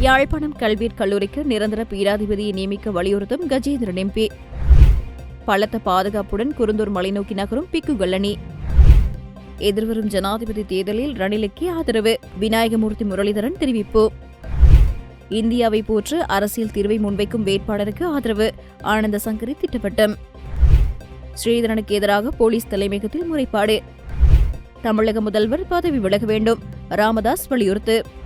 யாழ்ப்பாணம் கல்வியற் கல்லூரிக்கு நிரந்தர பீடாதிபதியை நியமிக்க வலியுறுத்தும் கஜேந்திரன் எம்பி. பலத்த பாதுகாப்புடன் குருந்தூர் மலைநோக்கி நகரும் பிக்கு கல்லணி. எதிர்வரும் ஜனாதிபதி தேர்தலில் ரணிலுக்கு ஆதரவு விநாயகமூர்த்தி முரளிதரன் தெரிவிப்பு. இந்தியாவை போற்று அரசியல் தீர்வை முன்வைக்கும் வேட்பாளருக்கு ஆதரவு ஆனந்த சங்கரி திட்டவட்டம் ஸ்ரீதரனுக்கு எதிராக போலீஸ் தலைமையகத்தில் முறைப்பாடு. தமிழக முதல்வர் பதவி விலக வேண்டும் ராமதாஸ் வலியுறுத்து.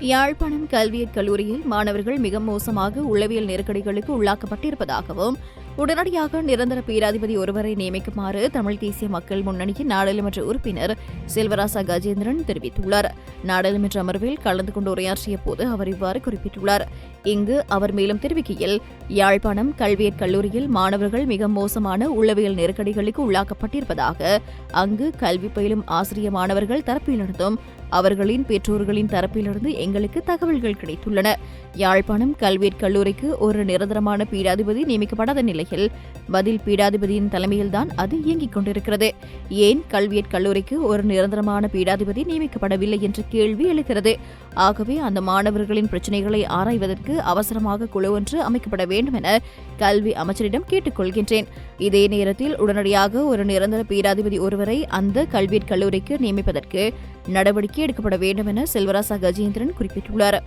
யாழ்ப்பாணம் கல்வியற் கல்லூரியில் மாணவர்கள் மிக மோசமாக உளவியல் நெருக்கடிகளுக்கு உள்ளாக்கப்பட்டிருப்பதாகவும் உடனடியாக நிரந்தர பேராதிபதி ஒருவரை நியமிக்குமாறு தமிழ் தேசிய மக்கள் முன்னணியின் நாடாளுமன்ற உறுப்பினர் செல்வராசா கஜேந்திரன் தெரிவித்துள்ளார். நாடாளுமன்ற அமர்வில் கலந்து கொண்டு உரையாற்றிய போது அவர் இவ்வாறு குறிப்பிட்டுள்ளார். இங்கு அவர் மேலும் தெரிவிக்கையில் யாழ்ப்பாணம் கல்வியற் கல்லூரியில் மாணவர்கள் மிக மோசமான உளவியல் நெருக்கடிகளுக்கு உள்ளாக்கப்பட்டிருப்பதாக அங்கு கல்வி பயிலும் ஆசிரிய மாணவர்கள் தரப்பிலிருந்தும் அவர்களின் பெற்றோர்களின் தரப்பிலிருந்து எங்களுக்கு தகவல்கள் கிடைத்துள்ளன. யாழ்ப்பாணம் கல்வியற் கல்லூரிக்கு ஒரு நிரந்தரமான பீடாதிபதி நியமிக்கப்படாத நிலையில் பதில் பீடாதிபதியின் தலைமையில்தான் அது இயங்கிக் கொண்டிருக்கிறது. ஏன் கல்வியற் கல்லூரிக்கு ஒரு நிரந்தரமான பீடாதிபதி நியமிக்கப்படவில்லை என்ற கேள்வி எழுகிறது. ஆகவே அந்த மாணவர்களின் பிரச்சினைகளை ஆராய்வதற்கு அவசரமாக குழு ஒன்று அமைக்கப்பட வேண்டும் என கல்வி அமைச்சரிடம் கேட்டுக்கொள்கின்றேன். இதே நேரத்தில் உடனடியாக ஒரு நிரந்தர பேராதிபதி ஒருவரை அந்த கல்வி கல்லூரிக்கு நியமிப்பதற்கு நடவடிக்கை எடுக்கப்பட வேண்டும் என செல்வராசா கஜேந்திரன் குறிப்பிட்டுள்ளார்.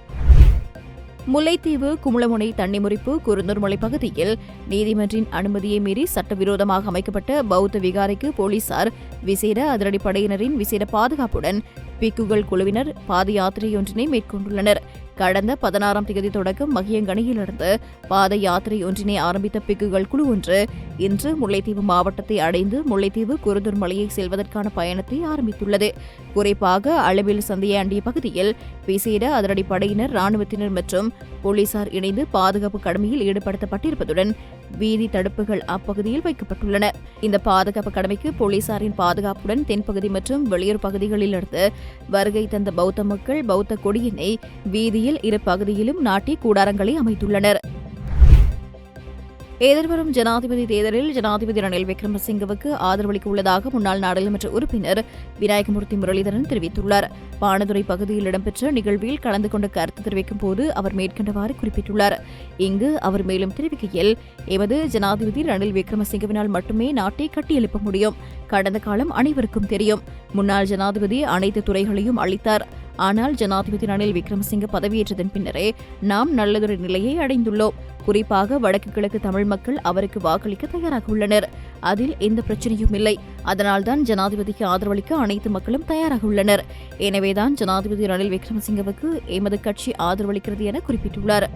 முல்லைத்தீவு குமுளமுனை தண்ணிமுறிப்பு குருந்தூர்மலை பகுதியில் நீதிமன்றின் அனுமதியை மீறி சட்டவிரோதமாக அமைக்கப்பட்ட பௌத்த விகாரைக்கு போலீசார் விசேட அதிரடிப்படையினரின் விசேட பாதுகாப்புடன் பிக்குகள் குழுவினர் பாத யாத்திரையொன்றினை மேற்கொண்டுள்ளனர். கடந்த பதினாறாம் தேதி தொடக்கம் மகியங்கனியிலிருந்து பாத யாத்திரை ஒன்றினை ஆரம்பித்த பிக்குகள் குழு ஒன்று இன்று முல்லைத்தீவு மாவட்டத்தை அடைந்து முல்லைத்தீவு குருந்தூர் மலையை செல்வதற்கான பயணத்தை ஆரம்பித்துள்ளது. குறிப்பாக அளவில் சந்தையை அண்டிய பகுதியில் விசேட அதிரடிப்படையினர் ராணுவத்தினர் மற்றும் போலீசார் இணைந்து பாதுகாப்பு கடமையில் ஈடுபடுத்தப்பட்டிருப்பதுடன் வீதி தடுப்புகள் அப்பகுதியில் வைக்கப்பட்டுள்ளன. இந்த பாதுகாப்பு கடமைக்கு போலீசாரின் பாதுகாப்புடன் தென்பகுதி மற்றும் வெளியூர் பகுதிகளிலிருந்து வருகை தந்த பௌத்த மக்கள் பௌத்த கொடியினை வீதியில் இரு பகுதியிலும் நாட்டி கூடாரங்களை அமைத்துள்ளனர். எதிர்வரும் ஜனாதிபதி தேர்தலில் ஜனாதிபதி ரணில் விக்ரமசிங்கவுக்கு ஆதரவளிக்க உள்ளதாக முன்னாள் நாடாளுமன்ற உறுப்பினர் விநாயகமூர்த்தி முரளிதரன் தெரிவித்துள்ளார். பானதுரை பகுதியில் இடம்பெற்ற நிகழ்வில் கலந்து கொண்ட கருத்து தெரிவிக்கும் போது அவர் மேற்கண்டவாறு குறிப்பிட்டுள்ளார். இங்கு அவர் மேலும் தெரிவிக்கையில் எமது ஜனாதிபதி ரணில் விக்ரமசிங்கவினால் மட்டுமே நாட்டை கட்டியெழுப்ப முடியும். கடந்த காலம் அனைவருக்கும் தெரியும். முன்னாள் ஜனாதிபதி அனைத்து துறைகளையும் அளித்தார் ஆனால் ஜனாதிபதி ரணில் விக்ரமசிங்க பதவியேற்றதன் பின்னரே நாம் நல்லதொரு நிலையை அடைந்துள்ளோம். குறிப்பாக வடக்கு கிழக்கு தமிழ் மக்கள் அவருக்கு வாக்களிக்க தயாராக உள்ளனர். அதில் எந்த பிரச்சனையும் இல்லை. அதனால்தான் ஜனாதிபதிக்கு ஆதரவளிக்க அனைத்து மக்களும் தயாராக உள்ளனர். எனவேதான் ஜனாதிபதி ரணில் விக்ரமசிங்கவுக்கு எமது கட்சி ஆதரவளிக்கிறது என குறிப்பிட்டுள்ளார்.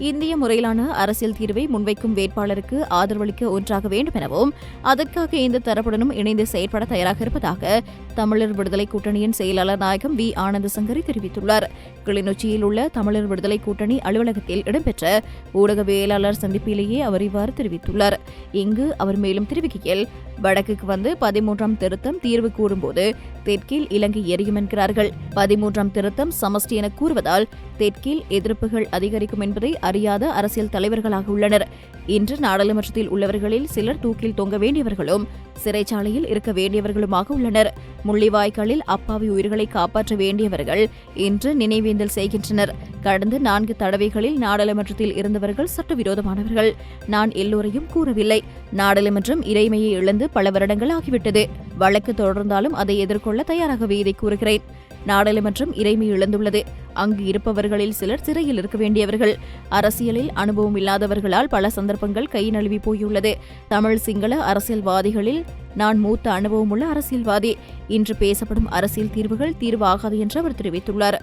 இந்திய முறையிலான அரசியல் தீர்வை முன்வைக்கும் வேட்பாளருக்கு ஆதரவளிக்க ஒன்றாக வேண்டும் எனவும் அதற்காக இந்த தரப்புடனும் இணைந்து செயற்பட தயாராக இருப்பதாக தமிழர் விடுதலை கூட்டணியின் செயலாளர் நாயகம் வி. ஆனந்த சங்கரி தெரிவித்துள்ளார். கிளிநொச்சியில் உள்ள தமிழர் விடுதலை கூட்டணி அலுவலகத்தில் இடம்பெற்ற ஊடகவியலாளர் சந்திப்பிலேயே அவர் இவ்வாறு தெரிவித்துள்ளார். இங்கு அவர் மேலும் தெரிவிக்கையில் வடக்குக்கு வந்து பதிமூன்றாம் திருத்தம் தீர்வு கூறும்போது தெற்கில் இலங்கை எரியும் என்கிறார்கள். பதிமூன்றாம் திருத்தம் சமஸ்டி என கூறுவதால் தெற்கில் எதிர்ப்புகள் அதிகரிக்கும் என்பதை அறியாத அரசியல் தலைவர்களாக உள்ளனர். இன்று நாடாளுமன்றத்தில் உள்ளவர்களில் சிலர் தூக்கில் தொங்க வேண்டியவர்களும் சிறைச்சாலையில் இருக்க வேண்டியவர்களுமாக உள்ளனர். முள்ளிவாய்க்காலில் அப்பாவி உயிர்களை காப்பாற்ற வேண்டியவர்கள் இன்று நினைவேந்தல் செய்கின்றனர். கடந்த நான்கு தடவைகளில் நாடாளுமன்றத்தில் இருந்தவர்கள் சட்டவிரோதமானவர்கள். நான் எல்லோரையும் கூறவில்லை. நாடாளுமன்றம் இறைமையை இழந்து பல வருடங்கள் ஆகிவிட்டது. வழக்கு தொடர்ந்தாலும் அதை எதிர்கொள்ள தயாராகவே இதை கூறுகிறேன். நாடாளுமன்றம் இறைமை இழந்துள்ளது. அங்கு இருப்பவர்களில் சிலர் சிறையில் இருக்க வேண்டியவர்கள். அரசியலில் அனுபவம் இல்லாதவர்களால் பல சந்தர்ப்பங்கள் கை நழுவி போயுள்ளது. தமிழ் சிங்கள அரசியல்வாதிகளில் நான் மூத்த அனுபவமுள்ள அரசியல்வாதி. இன்று பேசப்படும் அரசியல் தீர்வுகள் தீர்வாகாது என்று அவர் தெரிவித்துள்ளார்.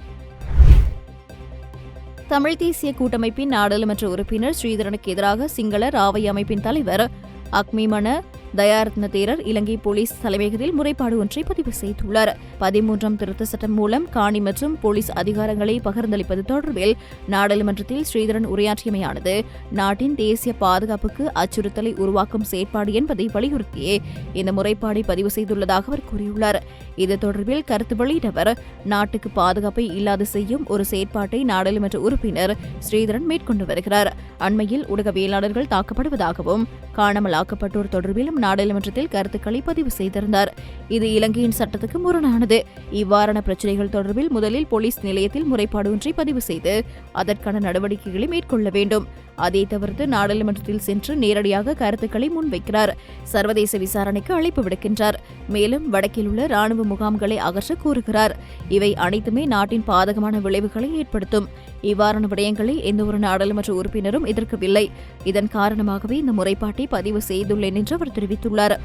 தமிழ் தேசிய கூட்டமைப்பின் நாடாளுமன்ற உறுப்பினர் ஸ்ரீதரனுக்கு எதிராக சிங்கள ராவை அமைப்பின் தலைவர் அக்மிமன தயாரத்ன தேரர் இலங்கை போலீஸ் தலைமையகத்தில் முறைப்பாடு ஒன்றை பதிவு செய்துள்ளார். பதிமூன்றாம் திருத்த சட்டம் மூலம் காணி மற்றும் போலீஸ் அதிகாரங்களை பகிர்ந்தளிப்பது தொடர்பில் நாடாளுமன்றத்தில் ஸ்ரீதரன் உரையாற்றியமையானது நாட்டின் தேசிய பாதுகாப்புக்கு அச்சுறுத்தலை உருவாக்கும் செயற்பாடு என்பதை வலியுறுத்தியே இந்த முறைப்பாடை பதிவு செய்துள்ளதாக அவர் கூறியுள்ளார். இது தொடர்பில் கருத்து வெளியிட்டவர் நாட்டுக்கு பாதுகாப்பை இல்லாது செய்யும் ஒரு செயற்பாட்டை நாடாளுமன்ற உறுப்பினர் ஸ்ரீதரன் மேற்கொண்டு வருகிறார். அண்மையில் ஊடகவியலாளர்கள் தாக்கப்படுவதாகவும் காணாமல் ஆக்கப்பட்டோர் தொடர்பிலும் நாடாளுமன்றத்தில் கருத்துக்களை பதிவு செய்திருந்தார். இது இலங்கையின் சட்டத்துக்கு முரணானது. இவ்வாறான பிரச்சினைகள் தொடர்பில் முதலில் போலீஸ் நிலையத்தில் முறைப்பாடு ஒன்றை பதிவு செய்து அதற்கான நடவடிக்கைகளை மேற்கொள்ள வேண்டும். அதை தவிர்த்து நாடாளுமன்றத்தில் சென்று நேரடியாக கருத்துக்களை முன்வைக்கிறார். சர்வதேச விசாரணைக்கு அழைப்பு விடுக்கின்றார். மேலும் வடக்கில் உள்ள ராணுவ முகாம்களை அகற்ற கூறுகிறார். இவை அனைத்துமே நாட்டின் பாதகமான விளைவுகளை ஏற்படுத்தும். இவ்வாறான விடயங்களை எந்தவொரு நாடாளுமன்ற உறுப்பினரும் எதிர்க்கவில்லை. இதன் காரணமாகவே இந்த முறைப்பாட்டை பதிவு செய்துள்ளேன் என்று அவர் தெரிவித்துள்ளார்.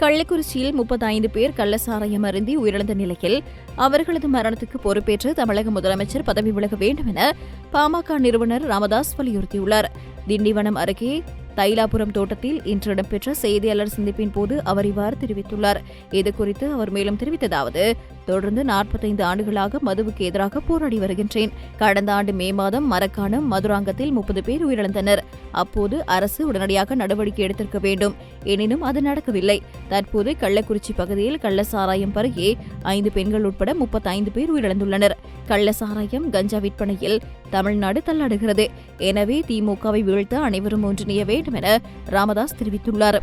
கள்ளக்குறிச்சியில் முப்பத்தைந்து பேர் கள்ளசாராயம் அருந்தி உயிரிழந்த நிலையில் அவர்களது மரணத்துக்கு பொறுப்பேற்று தமிழக முதலமைச்சர் பதவி விலக வேண்டும் என பாமக நிறுவனர் ராமதாஸ் வலியுறுத்தியுள்ளார். திண்டிவனம் அருகே தைலாபுரம் தோட்டத்தில் இன்று இடம்பெற்ற செய்தியாளர் சந்திப்பின் போது அவர் இவ்வாறு தெரிவித்துள்ளார். இதுகுறித்து அவர் மேலும் தெரிவித்ததாவது தொடர்ந்து நாற்பத்தைந்து ஆண்டுகளாக மதுவுக்கு எதிராக போராடி வருகின்றேன். கடந்த ஆண்டு மே மாதம் மரக்காணம் மதுராங்கத்தில் முப்பது பேர் உயிரிழந்தனர். அப்போது அரசு உடனடியாக நடவடிக்கை எடுத்திருக்க வேண்டும். எனினும் அது நடக்கவில்லை. தற்போது கள்ளக்குறிச்சி பகுதியில் கள்ளசாராயம் பருகி ஐந்து பெண்கள் உட்பட முப்பத்தைந்து பேர் உயிரிழந்துள்ளனர். கள்ளசாராயம் கஞ்சா விற்பனையில் தமிழ்நாடு தள்ளாடுகிறது. எனவே திமுகவை வீழ்த்த அனைவரும் ஒன்றிணைய வேண்டும் என ராமதாஸ் தெரிவித்துள்ளார்.